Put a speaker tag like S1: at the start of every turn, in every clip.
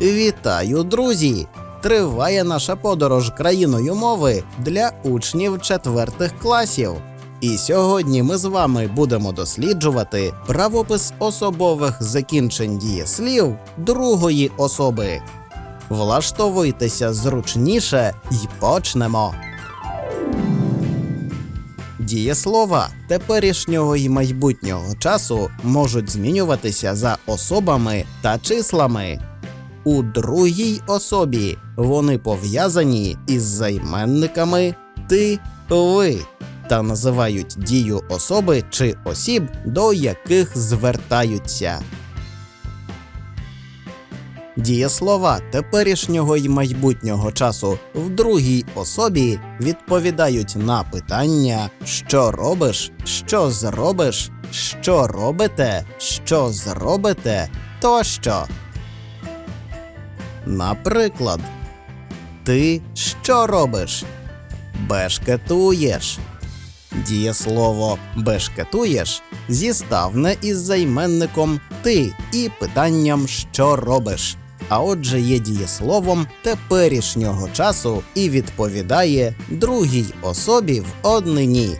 S1: Вітаю, друзі! Триває наша подорож країною мови для учнів четвертих класів. І сьогодні ми з вами будемо досліджувати правопис особових закінчень дієслів другої особи. Влаштовуйтеся зручніше і почнемо. Дієслова теперішнього і майбутнього часу можуть змінюватися за особами та числами. У другій особі вони пов'язані із займенниками ти, ви та називають дію особи чи осіб, до яких звертаються. Дієслова теперішнього і майбутнього часу в другій особі відповідають на питання, що робиш, що зробиш, що робите, що зробите тощо. Наприклад, ти що робиш? Бешкетуєш. Дієслово бешкетуєш зіставне із займенником ти і питанням що робиш. А отже є дієсловом теперішнього часу і відповідає другій особі в однині.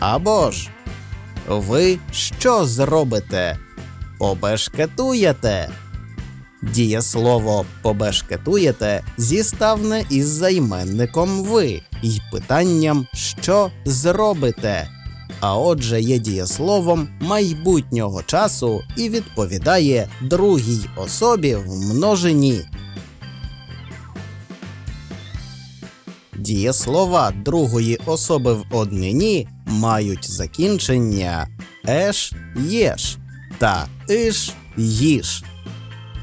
S1: Або ж ви що зробите? Побешкетуєте. Дієслово побешкетуєте зіставне із займенником ви й питанням що зробите. А отже є дієсловом майбутнього часу і відповідає другій особі в множині. Дієслова другої особи в однині мають закінчення еш єш та иш їш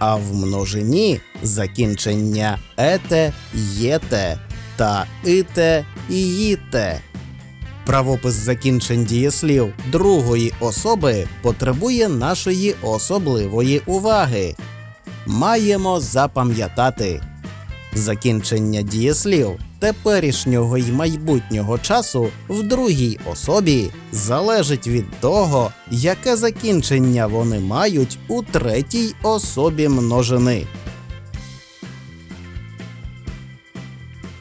S1: а в множині закінчення ете, єте та ите, і їте. Правопис закінчень дієслів другої особи потребує нашої особливої уваги. Маємо запам'ятати закінчення дієслів теперішнього й майбутнього часу в другій особі залежить від того, яке закінчення вони мають у третій особі множини.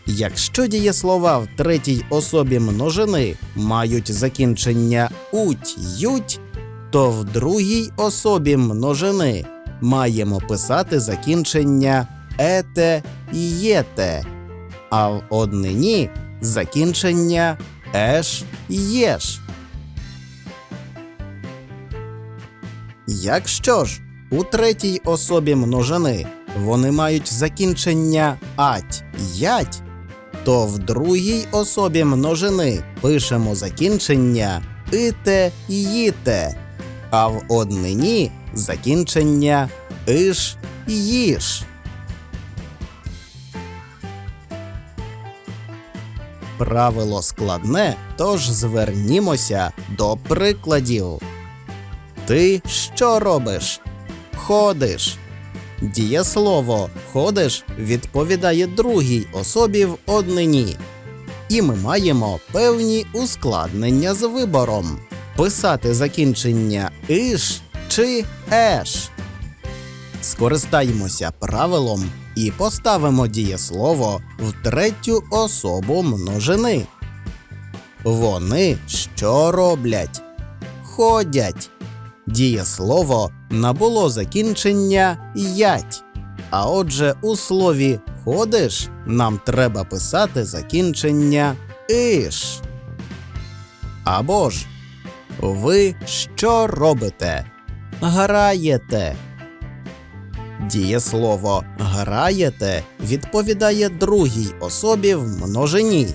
S1: Якщо дієслова в третій особі множини мають закінчення уть ють, то в другій особі множини маємо писати закінчення ете єте, а в однині закінчення еш єш. Якщо ж у третій особі множини вони мають закінчення ать ять, то в другій особі множини пишемо закінчення ите їте, а в однині закінчення иш їш. Правило складне, тож звернімося до прикладів. Ти що робиш? Ходиш. Дієслово ходиш відповідає другій особі в однині. І ми маємо певні ускладнення з вибором писати закінчення иш чи еш. Скористаємося правилом і поставимо дієслово в третю особу множини. Вони що роблять? Ходять. Дієслово набуло закінчення ять. А отже, у слові ходиш нам треба писати закінчення иш. Або ж ви що робите? Граєте. Дієслово граєте відповідає другій особі в множині.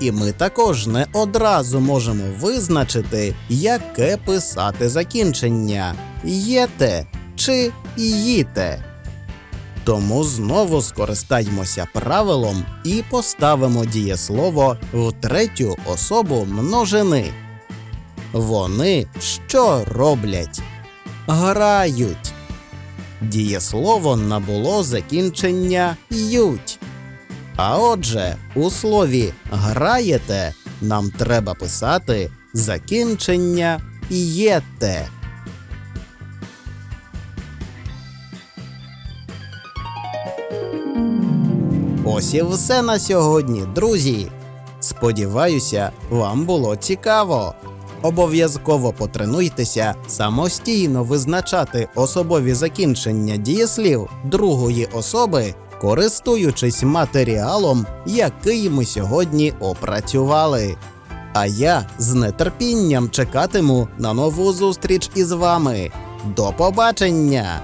S1: І ми також не одразу можемо визначити, яке писати закінчення єте чи їте. Тому знову скористаймося правилом і поставимо дієслово в третю особу множини. Вони що роблять? Грають дієслово набуло закінчення ють. А отже, у слові граєте нам треба писати закінчення єте. Ось і все на сьогодні, друзі. Сподіваюся, вам було цікаво. Обов'язково потренуйтеся самостійно визначати особові закінчення дієслів другої особи, користуючись матеріалом, який ми сьогодні опрацювали. А я з нетерпінням чекатиму на нову зустріч із вами. До побачення!